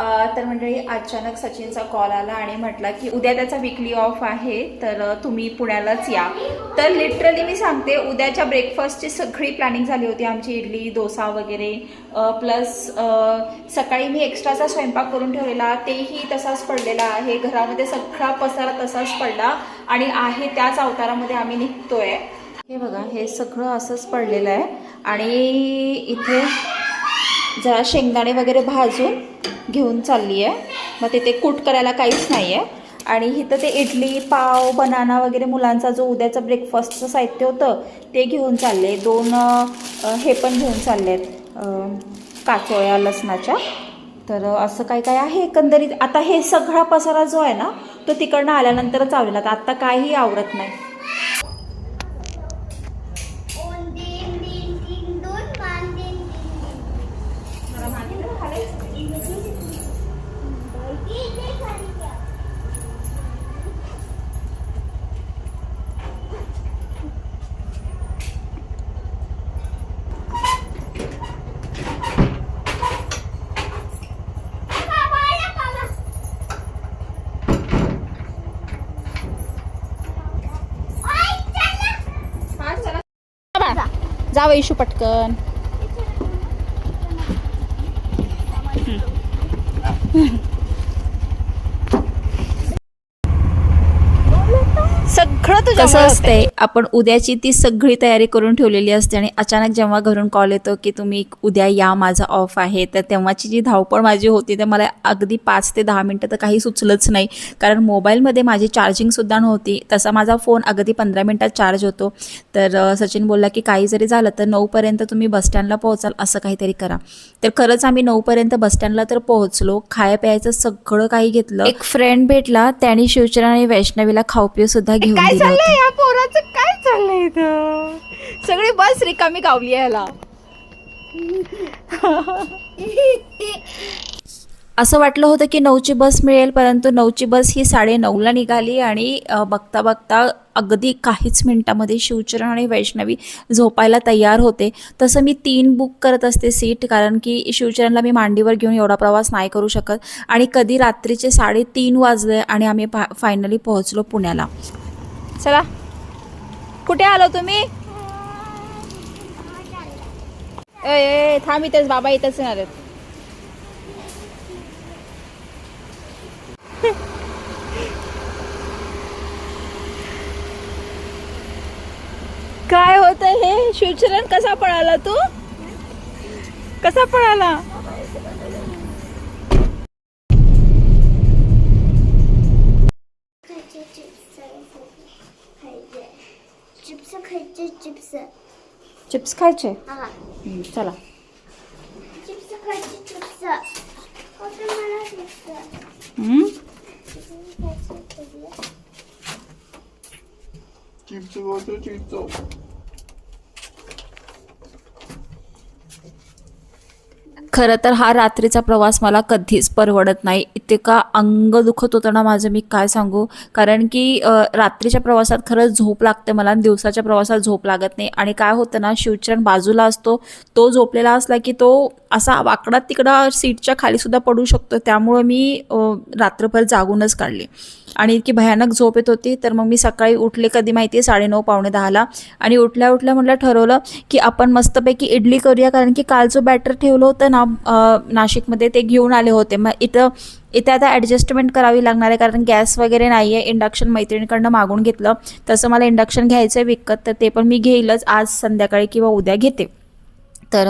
तर मंडळी अचानक सचिनचा कॉल आला आणि म्हटला की उद्या त्याचा विकली ऑफ आहे तर तुम्ही पुण्यालाच या. तर लिटरली मी सांगते उद्याच्या ब्रेकफास्टची सगळी प्लॅनिंग झाली होती आमची इडली डोसा वगैरे. प्लस सकाळी मी एक्स्ट्राचा स्वयंपाक करून ठेवलेला तेही तसाच पडलेला आहे. घरामध्ये सगळा पसारा तसाच पडला आणि आहे त्याच अवतारामध्ये आम्ही निघतोय. हे बघा हे सगळं असंच पडलेलं आहे. आणि इथे जरा शेंगदाणे वगैरे भाजून घेऊन चालली आहे मग तिथे कूट करायला काहीच नाही आहे आणि इथं ते इडली पाव बनाना वगैरे मुलांचा जो उद्याचा ब्रेकफास्टचं साहित्य होतं ते घेऊन चालले. दोन हे पण घेऊन चालले आहेत काचोळ्या लसणाच्या. तर असं काय काय आहे? एकंदरीत आता हे सगळा पसारा जो आहे ना तो तिकडनं आल्यानंतरच आवडला आता आत्ता काहीही आवडत नाही. जावं इशू पटकन सगळं तुझं कसं असतंय आपण उद्याची ती सगळी तयारी करून ठेवलेली असते आणि अचानक जेव्हा घरून कॉल येतो की तुम्ही उद्या या माझा ऑफ आहे तर तेव्हाची जी धावपळ माझी होती तर मला अगदी पाच ते दहा मिनटं तर काही सुचलंच नाही. कारण मोबाईलमध्ये माझी चार्जिंगसुद्धा नव्हती. तसा माझा फोन अगदी पंधरा मिनटात चार्ज होतो. तर सचिन बोलला की काही जरी झालं तर नऊपर्यंत तुम्ही बसस्टँडला पोहोचाल असं काहीतरी करा. तर खरंच आम्ही नऊपर्यंत बसस्टँडला तर पोहोचलो. खाया प्यायचं सगळं काही घेतलं. एक फ्रेंड भेटला त्याने शिवचरण आणि वैष्णवीला खाऊ सुद्धा घेऊन दिलं. चाललंय या पोराचं काय चाललंय इथं? सगळी बस रिकामी गावली आहे याला असं वाटलं होतं की नऊची बस मिळेल परंतु नऊची बस ही साडे नऊला निघाली आणि बघता बघता अगदी काहीच मिनिटामध्ये शिवचरण आणि वैष्णवी झोपायला तयार होते. तसं मी तीन बुक करत असते सीट कारण की शिवचरणला मी मांडीवर घेऊन एवढा प्रवास नाही करू शकत. आणि कधी रात्रीचे साडेतीन वाजले आणि आम्ही फायनली पोहोचलो पुण्याला. चला. कुठे आलो तुम्ही? ए, ए थांब इथेच बाबा इथेच येणार आहेत. काय होत हे? शिवचरण कसा पळाला तू? कसा पळाला? Chips kalçe. Aha. Hmm, çala. Chips kalçe çıksa. O zaman çıksa. Hmm? Chips kalçe çıksa. Mm? Chips kalçe çıksa. खरं तर हा रात्रीचा प्रवास मला कधीच परवडत नाही. इतका अंग दुखत होतं ना माझं मी काय सांगू? कारण की रात्रीच्या प्रवासात खरंच झोप लागते मला आणि दिवसाच्या प्रवासात झोप लागत नाही. आणि काय होतं ना शिवचरण बाजूला असतो तो झोपलेला असला की तो असा वाकडा तिकडा सीटच्या खालीसुद्धा पडू शकतो. त्यामुळं मी रात्रभर जागूनच काढली. आणि इतकी भयानक झोप येत होती. तर मग मी सकाळी उठले कधी माहिती आहे साडेनऊ पावणे दहाला. आणि उठल्या उठल्या म्हटलं ठरवलं की आपण मस्तपैकी इडली करूया. कारण की काल जो बॅटर ठेवलं होतं ना नाशिकमध्ये ते घेऊन आले होते. मग इथं इथे आता ॲडजस्टमेंट करावी लागणार आहे कारण गॅस वगैरे नाही आहे इंडक्शन मैत्रिणीकडनं मागून घेतलं. तसं मला इंडक्शन घ्यायचं आहे विकत तर ते पण मी घेईलच आज संध्याकाळी किंवा उद्या घेते. तर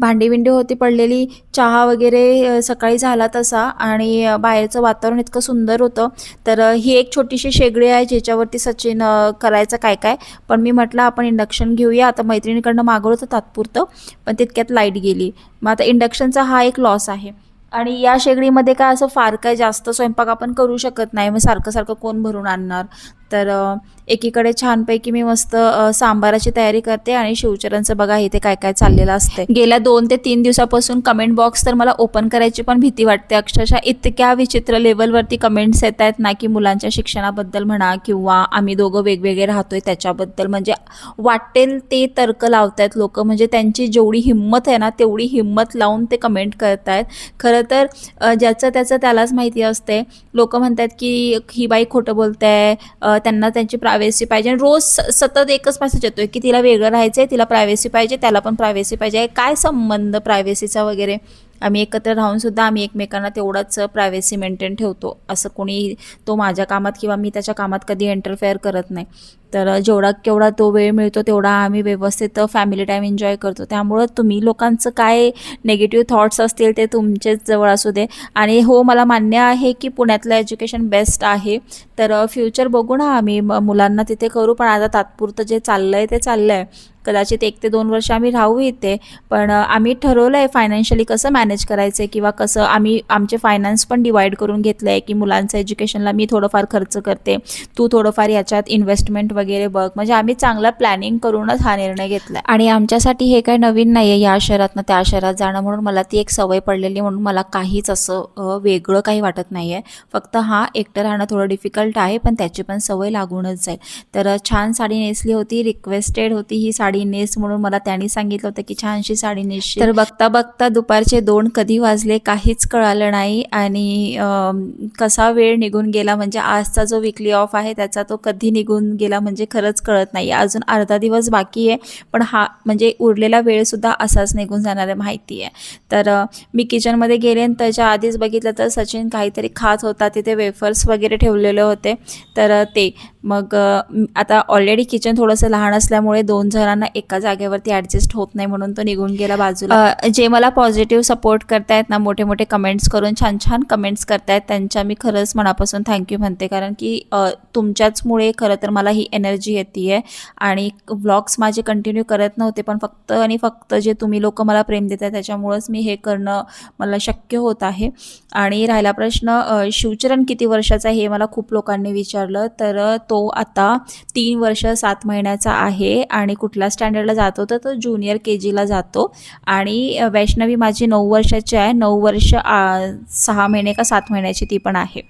भांडी बिंडी होती पडलेली चहा वगैरे सकाळी झाला तसा आणि बाहेरचं वातावरण इतकं सुंदर होतं. तर ही एक छोटीशी शेगडी आहे ज्याच्यावरती सचिन करायचं काय काय. पण मी म्हटलं आपण इंडक्शन घेऊया. आता मैत्रिणीकडनं मागवलं होतं तात्पुरतं पण तितक्यात लाइट गेली. मग आता इंडक्शनचा हा एक लॉस आहे. आणि या शेगडीमध्ये काय असं फार काय जास्त स्वयंपाक आपण करू शकत नाही. मग सारखं सारखं कोण भरून आणणार? तर एकीकडे छानपैकी मी मस्त सांबाराची तयारी करते आणि शिवचरणचं बघा इथे काय काय चाललेलं असते गेल्या दोन ते तीन दिवसापासून कमेंट बॉक्स तर मला ओपन करायची पण भीती वाटते. अक्षरशः इतक्या विचित्र लेवलवरती कमेंट्स येत आहेत ना की मुलांच्या शिक्षणाबद्दल म्हणा किंवा आम्ही दोघं वेगवेगळे राहतोय त्याच्याबद्दल. म्हणजे वाटेल ते तर्क लावत आहेत लोक. म्हणजे त्यांची जेवढी हिंमत आहे ना तेवढी हिंमत लावून ते कमेंट करत आहेत. खरं तर ज्याचं त्याचं त्यालाच माहिती असते लोक म्हणतात की ही बाई खोटं बोलते आहे त्यांना त्यांची प्रायव्हसी पाहिजे. आणि रोज स- सतत एकच मेसेज येतोय की तिला वेगळं राहायचं आहे तिला प्रायव्हसी पाहिजे त्याला पण प्रायव्हसी पाहिजे. काय संबंध प्रायव्हसीचा वगैरे? आम्ही एकत्र राहून सुद्धा आम्ही एकमेकांना तेवढाच प्रायव्हसी मेंटेन ठेवतो. असं कोणी तो माझ्या कामात किंवा मी त्याच्या कामात कधी इंटरफेअर करत नाही. तर जेवढा केवढा तो वेळ मिळतो तेवढा आम्ही व्यवस्थित फॅमिली टाईम एन्जॉय करतो. त्यामुळं तुम्ही लोकांचं काय नेगेटिव्ह थॉट्स असतील ते तुमचेच जवळ असू दे. आणि हो मला मान्य आहे की पुण्यातलं एज्युकेशन बेस्ट आहे. तर फ्युचर बघू ना आम्ही म- मुलांना तिथे करू. पण आता तात्पुरतं जे चाललं आहे ते चाललं आहे कदाचित एक ते दोन वर्ष आम्ही राहू इथे. पण आम्ही ठरवलं आहे फायनान्शियली कसं मॅनेज करायचं आहे किंवा कसं आम्ही आमचे फायनान्स पण डिवाईड करून घेतलं आहे की मुलांचं एज्युकेशनला मी थोडंफार खर्च करते. तू थोडंफार याच्यात इन्व्हेस्टमेंट वगैरे बघ. म्हणजे आम्ही चांगला प्लॅनिंग करूनच हा निर्णय घेतला आणि आमच्यासाठी हे काही नवीन नाही आहे या शहरातनं त्या शहरात जाणं म्हणून मला ती एक सवय पडलेली म्हणून मला काहीच असं वेगळं काही वाटत नाही आहे फक्त हा एकटं राहणं थोडं डिफिकल्ट आहे पण त्याची पण सवय लागूनच जाईल. तर छान साडी नेसली होती रिक्वेस्टेड होती ही साडी नेस म्हणून मला त्यांनी सांगितलं होतं की छानशी साडी नेसशी तर बघता बघता दुपारचे दोन कधी वाजले काहीच कळालं नाही आणि कसा वेळ निघून गेला म्हणजे आजचा जो विकली ऑफ आहे त्याचा तो कधी निघून गेला म्हणजे खरंच कळत नाही. अजून अर्धा दिवस बाकी आहे पण हा म्हणजे उरलेला वेळसुद्धा असाच निघून जाणार आहे माहिती आहे. तर मी किचनमध्ये गेले आणि त्याच्या आधीच बघितलं तर सचिन काहीतरी खात होता तिथे वेफर्स वगैरे ठेवलेले होते. तर ते मग आता ऑलरेडी किचन थोडंसं लहान असल्यामुळे दोन जणांना एका जागेवरती ॲडजस्ट होत नाही म्हणून तो निघून गेला बाजूला. जे मला पॉझिटिव्ह सपोर्ट करतायत ना मोठे मोठे कमेंट्स करून छान छान कमेंट्स करतायत त्यांच्या मी खरंच मनापासून थँक्यू म्हणते. कारण की तुमच्याचमुळे खरं तर मला ही एनर्जी येते आहे आणि व्लॉग्स माझे कंटिन्यू करत नव्हते पण फक्त आणि फक्त जे तुम्ही लोक मला प्रेम देत आहे त्याच्यामुळंच मी हे करणं मला शक्य होत आहे. आणि राहिला प्रश्न शिवचरण किती वर्षाचा आहे हे मला खूप लोकांनी विचारलं. तर तो आता तीन वर्ष सात महिन्याचा आहे आणि कुठल्या स्टँडर्डला जातो? तर तो ज्युनियर के जीला जातो. आणि वैष्णवी माझी नऊ वर्षाची आहे. नऊ वर्ष सहा महिने का सात महिन्याची ती पण आहे.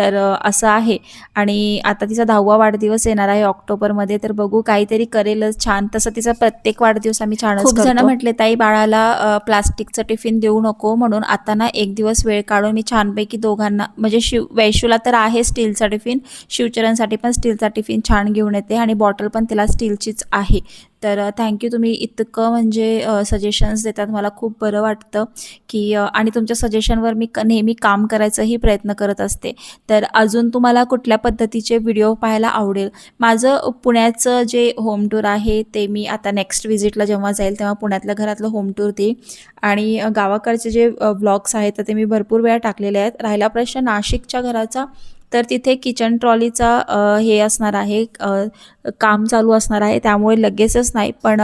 तर असं आहे. आणि आता तिचा दहावा वाढदिवस येणार आहे ऑक्टोबरमध्ये तर बघू काहीतरी करेलच छान. तसं तिचा प्रत्येक वाढदिवस आम्ही छान खूप जण म्हटले ताई बाळाला प्लास्टिकचं टिफिन देऊ नको म्हणून आता ना एक दिवस वेळ काढून मी छानपैकी दोघांना म्हणजे शिव वैशूला तर आहे स्टीलचा टिफिन शिवचरणसाठी पण स्टीलचा टिफिन छान घेऊन येते आणि बॉटल पण तिला स्टीलचीच आहे. तर थँक्यू तुम्ही इतकं म्हणजे सजेशन्स देतात. मला खूप बरं वाटतं की आणि तुमच्या सजेशनवर मी नेहमी काम करायचाही प्रयत्न करत असते. तर अजून तुम्हाला कुठल्या पद्धतीचे व्हिडिओ पाहायला आवडेल? माझं पुण्याचं जे होम टूर आहे ते मी आता नेक्स्ट विजिटला जेव्हा जाईल तेव्हा पुण्यातल्या घरातलं होम टूर देईल. आणि गावाकडचे जे व्लॉग्स आहेत तर ते मी भरपूर वेळा टाकलेले आहेत. राहिला प्रश्न नाशिकच्या घराचा तर तिथे किचन ट्रॉलीचा हे असणार आहे काम चालू असणार आहे. त्यामुळे लगेचच नाही पण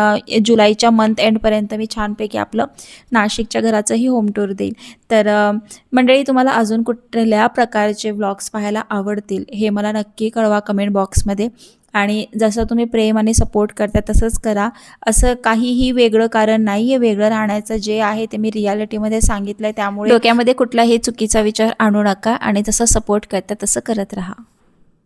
जुलैच्या मंथ एंडपर्यंत मी छानपैकी आपलं नाशिकच्या घराचंही होम टूर देईल तर मंडळी तुम्हाला अजून कुठल्या प्रकारचे व्लॉग्स पाहायला आवडतील हे मला नक्की कळवा कमेंट बॉक्समध्ये आणि जसं तुम्ही प्रेम आणि सपोर्ट करता तसंच करा. असं काहीही वेगळं कारण नाही आहे वेगळं राहण्याचं जे आहे ते मी रियालिटीमध्ये सांगितलं आहे त्यामुळे डोक्यामध्ये कुठलाही चुकीचा विचार आणू नका आणि जसं सपोर्ट करता तसं करत राहा.